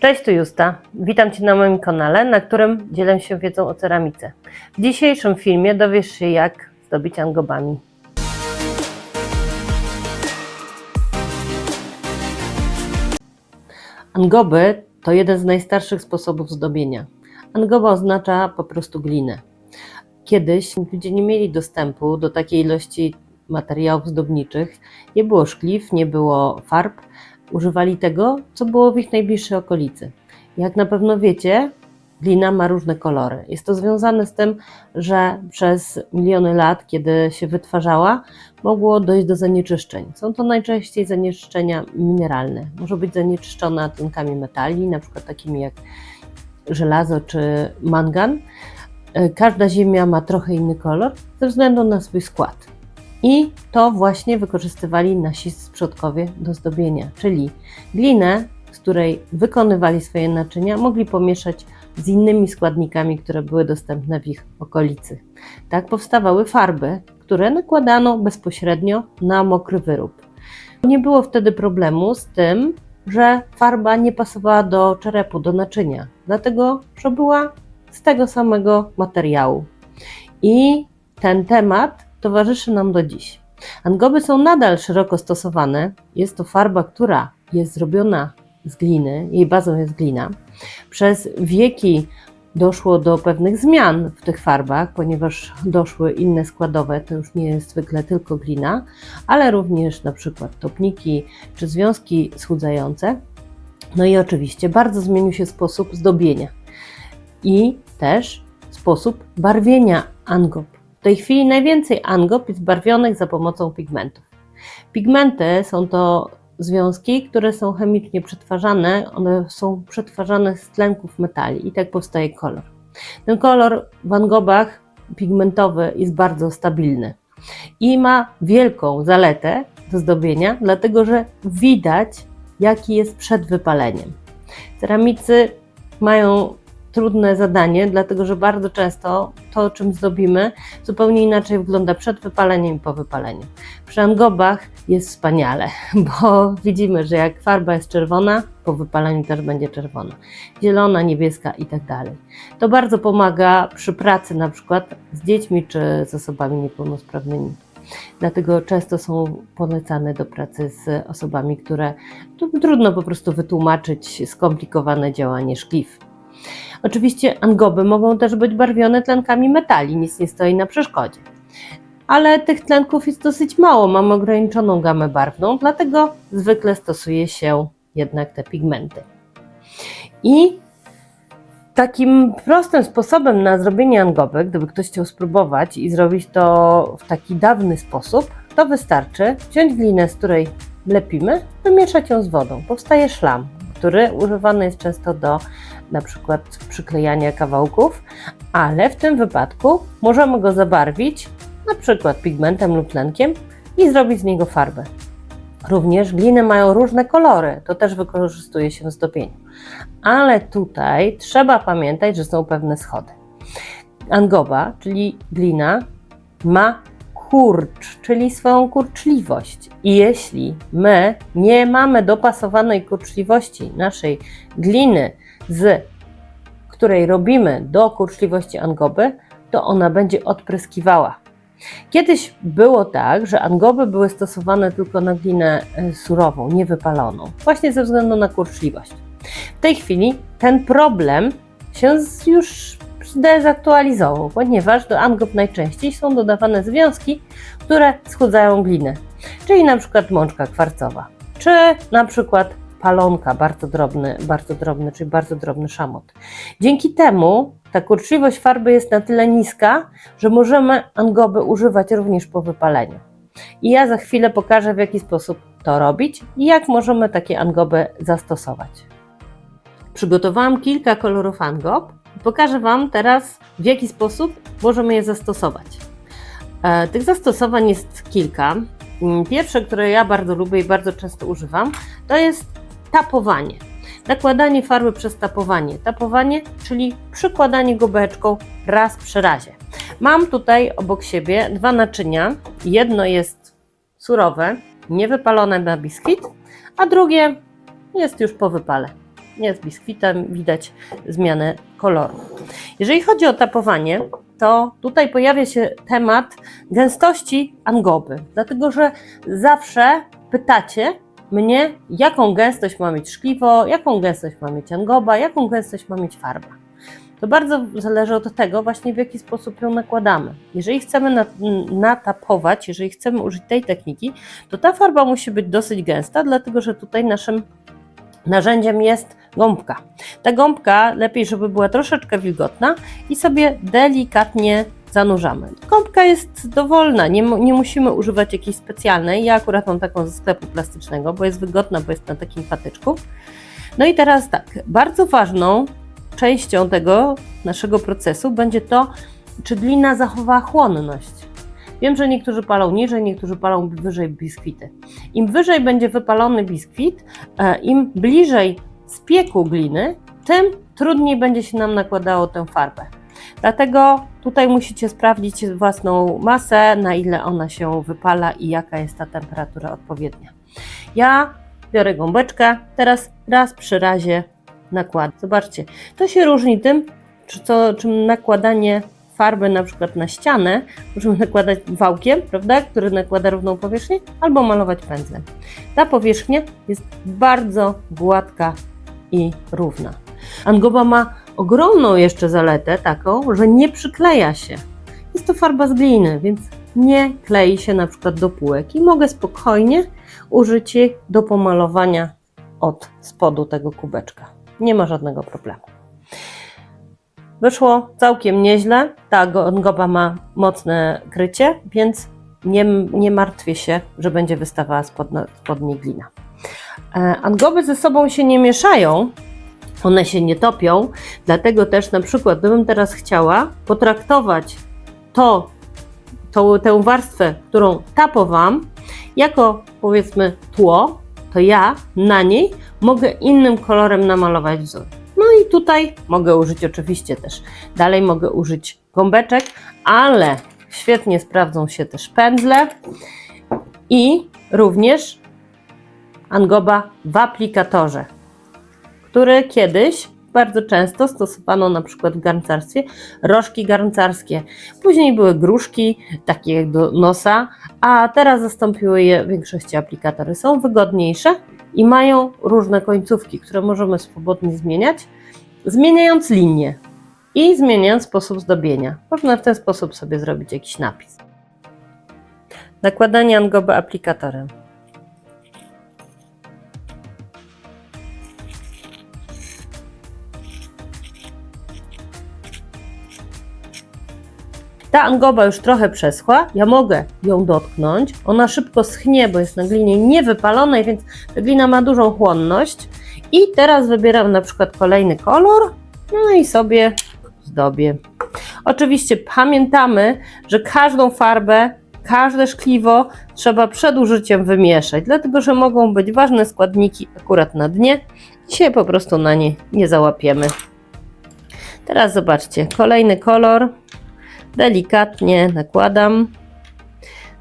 Cześć, tu Justa. Witam Cię na moim kanale, na którym dzielę się wiedzą o ceramice. W dzisiejszym filmie dowiesz się, jak zdobić angobami. Angoby to jeden z najstarszych sposobów zdobienia. Angoba oznacza po prostu glinę. Kiedyś ludzie nie mieli dostępu do takiej ilości materiałów zdobniczych, nie było szkliw, nie było farb, używali tego, co było w ich najbliższej okolicy. Jak na pewno wiecie, glina ma różne kolory. Jest to związane z tym, że przez miliony lat, kiedy się wytwarzała, mogło dojść do zanieczyszczeń. Są to najczęściej zanieczyszczenia mineralne. Może być zanieczyszczona tlenkami metali, na przykład takimi jak żelazo czy mangan. E, Każda ziemia ma trochę inny kolor ze względu na swój skład. I to właśnie wykorzystywali nasi przodkowie do zdobienia, czyli glinę, z której wykonywali swoje naczynia, mogli pomieszać z innymi składnikami, które były dostępne w ich okolicy. Tak powstawały farby, które nakładano bezpośrednio na mokry wyrób. Nie było wtedy problemu z tym, że farba nie pasowała do czerepu, do naczynia, dlatego że była z tego samego materiału. I ten temat towarzyszy nam do dziś. Angoby są nadal szeroko stosowane. Jest to farba, która jest zrobiona z gliny, jej bazą jest glina. Przez wieki doszło do pewnych zmian w tych farbach, ponieważ doszły inne składowe, to już nie jest zwykle tylko glina, ale również na przykład topniki czy związki schłudzające. No i oczywiście bardzo zmienił się sposób zdobienia i też sposób barwienia angob. W tej chwili najwięcej angob jest barwionych za pomocą pigmentów. Pigmenty są to związki, które są chemicznie przetwarzane, one są przetwarzane z tlenków metali i tak powstaje kolor. Ten kolor w angobach pigmentowy jest bardzo stabilny i ma wielką zaletę do zdobienia, dlatego że widać, jaki jest przed wypaleniem. Ceramicy mają trudne zadanie, dlatego że bardzo często to, czym zdobimy, zupełnie inaczej wygląda przed wypaleniem i po wypaleniu. Przy angobach jest wspaniale, bo widzimy, że jak farba jest czerwona, po wypaleniu też będzie czerwona, zielona, niebieska i tak dalej. To bardzo pomaga przy pracy na przykład z dziećmi czy z osobami niepełnosprawnymi. Dlatego często są polecane do pracy z osobami, które tu trudno po prostu wytłumaczyć skomplikowane działanie szkliw. Oczywiście angoby mogą też być barwione tlenkami metali, nic nie stoi na przeszkodzie. Ale tych tlenków jest dosyć mało, mam ograniczoną gamę barwną, dlatego zwykle stosuje się jednak te pigmenty. I takim prostym sposobem na zrobienie angoby, gdyby ktoś chciał spróbować i zrobić to w taki dawny sposób, to wystarczy wziąć glinę, z której lepimy, wymieszać ją z wodą. Powstaje szlam, który używany jest często do na przykład przyklejania kawałków, ale w tym wypadku możemy go zabarwić na przykład pigmentem lub tlenkiem i zrobić z niego farbę. Również gliny mają różne kolory, to też wykorzystuje się w zdobieniu. Ale tutaj trzeba pamiętać, że są pewne schody. Angoba, czyli glina, ma kurcz, czyli swoją kurczliwość. I jeśli my nie mamy dopasowanej kurczliwości naszej gliny, z której robimy do kurczliwości angoby, to ona będzie odpryskiwała. Kiedyś było tak, że angoby były stosowane tylko na glinę e, surową, niewypaloną, właśnie ze względu na kurczliwość. W tej chwili ten problem się już zdezaktualizował, ponieważ do angob najczęściej są dodawane związki, które schudzają glinę, czyli na przykład mączka kwarcowa, czy na przykład palonka, bardzo drobny, bardzo drobny, czyli bardzo drobny szamot. Dzięki temu ta kurczliwość farby jest na tyle niska, że możemy angoby używać również po wypaleniu. I ja za chwilę pokażę, w jaki sposób to robić i jak możemy takie angoby zastosować. Przygotowałam kilka kolorów angob pokażę Wam teraz, w jaki sposób możemy je zastosować. E, tych zastosowań jest kilka. Mm, Pierwsze, które ja bardzo lubię i bardzo często używam, to jest tapowanie. Nakładanie farby przez tapowanie. Tapowanie, czyli przykładanie gobeczką raz przy razie. Mam tutaj obok siebie dwa naczynia. Jedno jest surowe, niewypalone na biskit, a drugie jest już po wypale. Nie z biskwitem, widać zmianę koloru. Jeżeli chodzi o tapowanie, to tutaj pojawia się temat gęstości angoby, dlatego że zawsze pytacie mnie, jaką gęstość ma mieć szkliwo, jaką gęstość ma mieć angoba, jaką gęstość ma mieć farba. To bardzo zależy od tego właśnie w jaki sposób ją nakładamy. Jeżeli chcemy na- natapować, jeżeli chcemy użyć tej techniki, to ta farba musi być dosyć gęsta, dlatego że tutaj naszym narzędziem jest gąbka. Ta gąbka lepiej, żeby była troszeczkę wilgotna i sobie delikatnie zanurzamy. Gąbka jest dowolna, nie, nie musimy używać jakiejś specjalnej. Ja akurat mam taką ze sklepu plastycznego, bo jest wygodna, bo jest na takim patyczku. No i teraz tak, bardzo ważną częścią tego naszego procesu będzie to, czy glina zachowa chłonność. Wiem, że niektórzy palą niżej, niektórzy palą wyżej biskwity. Im wyżej będzie wypalony biskwit, e, im bliżej spieku gliny, tym trudniej będzie się nam nakładało tę farbę. Dlatego tutaj musicie sprawdzić własną masę, na ile ona się wypala i jaka jest ta temperatura odpowiednia. Ja biorę gąbeczkę, teraz raz przy razie nakładam. Zobaczcie, to się różni tym, czy co, czym nakładanie farby na przykład na ścianę, możemy nakładać wałkiem, prawda, który nakłada równą powierzchnię, albo malować pędzlem. Ta powierzchnia jest bardzo gładka i równa. Angoba ma ogromną jeszcze zaletę taką, że nie przykleja się. Jest to farba z gliny, więc nie klei się na przykład do półek i mogę spokojnie użyć jej do pomalowania od spodu tego kubeczka. Nie ma żadnego problemu. Wyszło całkiem nieźle. Ta angoba ma mocne krycie, więc nie, nie martwię się, że będzie wystawała spod, spod niej glina. E, Angoby ze sobą się nie mieszają, one się nie topią, dlatego też na przykład gdybym teraz chciała potraktować to, tą, tę warstwę, którą tapowałam, jako powiedzmy tło, to ja na niej mogę innym kolorem namalować wzór. No i tutaj mogę użyć oczywiście też, dalej mogę użyć gąbeczek, ale świetnie sprawdzą się też pędzle i również angoba w aplikatorze, który kiedyś bardzo często stosowano na przykład w garncarstwie, rożki garncarskie. Później były gruszki, takie jak do nosa, a teraz zastąpiły je w większości aplikatory. Są wygodniejsze i mają różne końcówki, które możemy swobodnie zmieniać, zmieniając linię i zmieniając sposób zdobienia. Można w ten sposób sobie zrobić jakiś napis. Nakładanie angoby aplikatorem. Ta angoba już trochę przeschła, ja mogę ją dotknąć. Ona szybko schnie, bo jest na glinie niewypalonej, więc ta glina ma dużą chłonność. I teraz wybieram na przykład kolejny kolor, no i sobie zdobię. Oczywiście pamiętamy, że każdą farbę, każde szkliwo trzeba przed użyciem wymieszać, dlatego że mogą być ważne składniki akurat na dnie i się po prostu na nie nie załapiemy. Teraz zobaczcie, kolejny kolor. Delikatnie nakładam.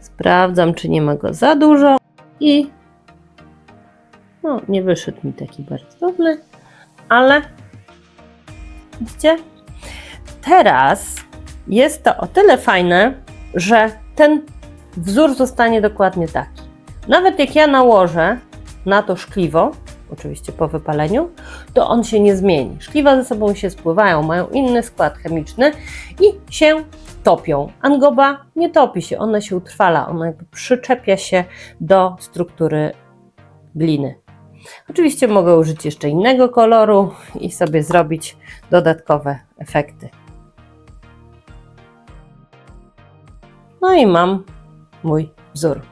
Sprawdzam, czy nie ma go za dużo. I no, nie wyszedł mi taki bardzo dobry, ale widzicie? Teraz jest to o tyle fajne, że ten wzór zostanie dokładnie taki. Nawet jak ja nałożę na to szkliwo, oczywiście po wypaleniu, to on się nie zmieni. Szkliwa ze sobą się spływają, mają inny skład chemiczny i się topią. Angoba nie topi się, ona się utrwala, ona jakby przyczepia się do struktury gliny. Oczywiście mogę użyć jeszcze innego koloru i sobie zrobić dodatkowe efekty. No i mam mój wzór.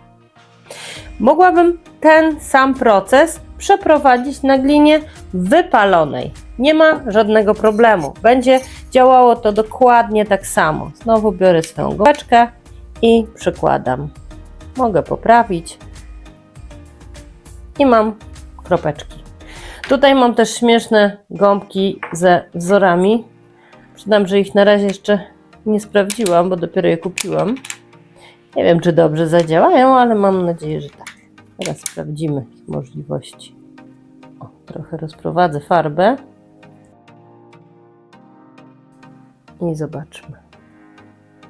Mogłabym ten sam proces przeprowadzić na glinie wypalonej. Nie ma żadnego problemu. Będzie działało to dokładnie tak samo. Znowu biorę swoją gąbeczkę i przykładam. Mogę poprawić. I mam kropeczki. Tutaj mam też śmieszne gąbki ze wzorami. Przyznam, że ich na razie jeszcze nie sprawdziłam, bo dopiero je kupiłam. Nie wiem, czy dobrze zadziałają, ale mam nadzieję, że tak. Teraz sprawdzimy możliwości. O, Trochę rozprowadzę farbę. I zobaczmy.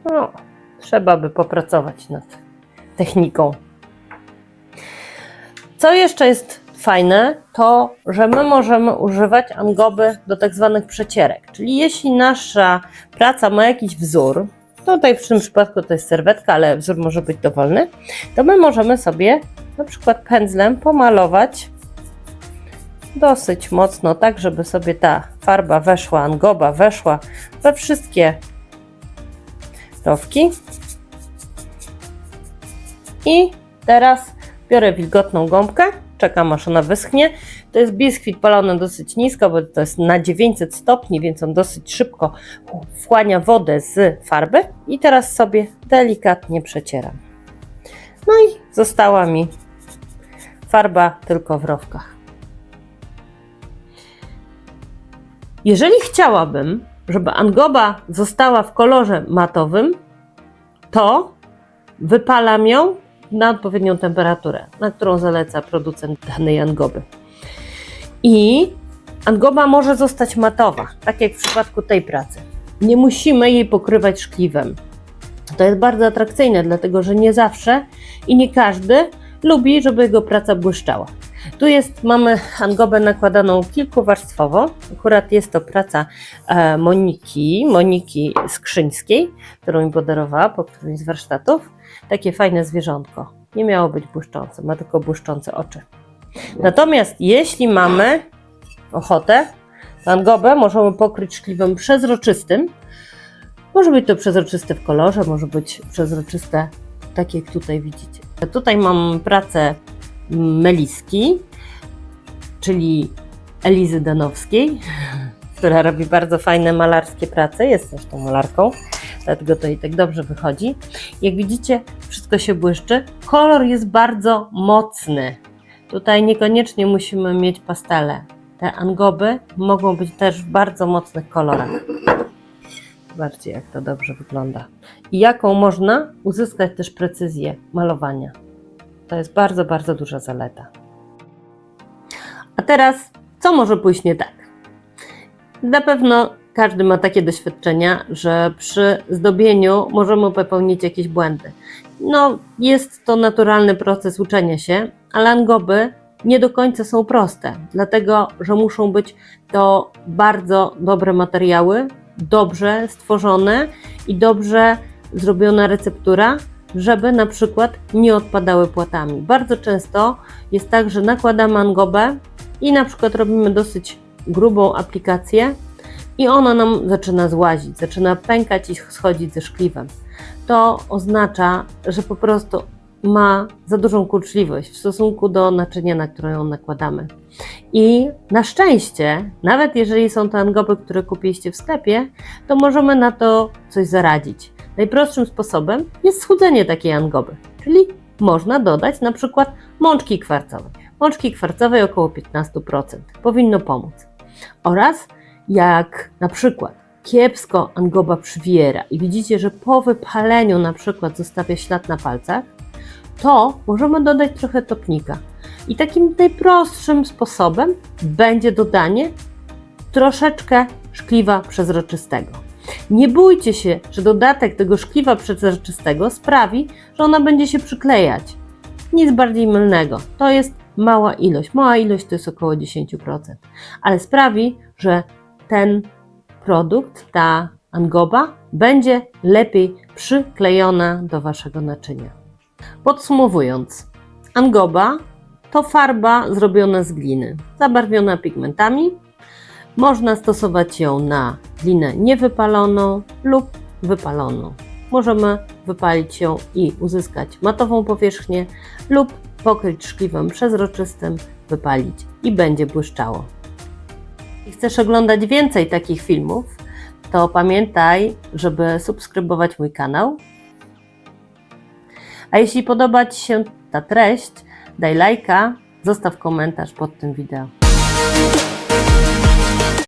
No, trzeba by popracować nad techniką. Co jeszcze jest fajne, to że my możemy używać angoby do tak zwanych przecierek. Czyli jeśli nasza praca ma jakiś wzór, tutaj w tym przypadku to jest serwetka, ale wzór może być dowolny, to my możemy sobie na przykład pędzlem pomalować dosyć mocno, tak żeby sobie ta farba weszła, angoba weszła we wszystkie rowki. I teraz biorę wilgotną gąbkę, czekam aż ona wyschnie. To jest biskwit palony dosyć nisko, bo to jest na 900 stopni, więc on dosyć szybko wchłania wodę z farby. I teraz sobie delikatnie przecieram. No i została mi farba tylko w rowkach. Jeżeli chciałabym, żeby angoba została w kolorze matowym, to wypalam ją na odpowiednią temperaturę, na którą zaleca producent danej angoby. I angoba może zostać matowa, tak jak w przypadku tej pracy. Nie musimy jej pokrywać szkliwem. To jest bardzo atrakcyjne, dlatego że nie zawsze i nie każdy lubi, żeby jego praca błyszczała. Tu jest, mamy angobę nakładaną kilkuwarstwowo. Akurat jest to praca e, Moniki, Moniki Skrzyńskiej, którą mi podarowała po którymś z warsztatów. Takie fajne zwierzątko. Nie miało być błyszczące, ma tylko błyszczące oczy. Natomiast jeśli mamy ochotę, angobę możemy pokryć szkliwem przezroczystym. Może być to przezroczyste w kolorze, może być przezroczyste tak jak tutaj widzicie. Tutaj mam pracę Meliski, czyli Elizy Danowskiej, która robi bardzo fajne malarskie prace, jest zresztą malarką, dlatego to jej tak dobrze wychodzi. Jak widzicie, wszystko się błyszczy. Kolor jest bardzo mocny. Tutaj niekoniecznie musimy mieć pastele. Te angoby mogą być też w bardzo mocnych kolorach. Zobaczcie, jak to dobrze wygląda. I jaką można uzyskać też precyzję malowania. To jest bardzo, bardzo duża zaleta. A teraz, co może pójść nie tak? Na pewno każdy ma takie doświadczenia, że przy zdobieniu możemy popełnić jakieś błędy. No, jest to naturalny proces uczenia się, ale angoby nie do końca są proste, dlatego że muszą być to bardzo dobre materiały, dobrze stworzone i dobrze zrobiona receptura, żeby na przykład nie odpadały płatami. Bardzo często jest tak, że nakładamy angobę i na przykład robimy dosyć grubą aplikację i ona nam zaczyna złazić, zaczyna pękać i schodzić ze szkliwem. To oznacza, że po prostu ma za dużą kurczliwość w stosunku do naczynia, na które ją nakładamy. I na szczęście, nawet jeżeli są to angoby, które kupiliście w sklepie, to możemy na to coś zaradzić. Najprostszym sposobem jest schłodzenie takiej angoby, czyli można dodać na przykład mączki kwarcowej. Mączki kwarcowej około 15% powinno pomóc. Oraz jak na przykład kiepsko angoba przywiera i widzicie, że po wypaleniu na przykład zostawia ślad na palcach, to możemy dodać trochę topnika. I takim najprostszym sposobem będzie dodanie troszeczkę szkliwa przezroczystego. Nie bójcie się, że dodatek tego szkliwa przezroczystego sprawi, że ona będzie się przyklejać. Nic bardziej mylnego. To jest mała ilość. Mała ilość to jest około 10%, ale sprawi, że ten produkt, ta angoba, będzie lepiej przyklejona do waszego naczynia. Podsumowując, angoba to farba zrobiona z gliny, zabarwiona pigmentami. Można stosować ją na glinę niewypaloną lub wypaloną. Możemy wypalić ją i uzyskać matową powierzchnię lub pokryć szkliwem przezroczystym, wypalić i będzie błyszczało. Jeśli chcesz oglądać więcej takich filmów, to pamiętaj, żeby subskrybować mój kanał. A jeśli podoba Ci się ta treść, daj lajka, zostaw komentarz pod tym wideo.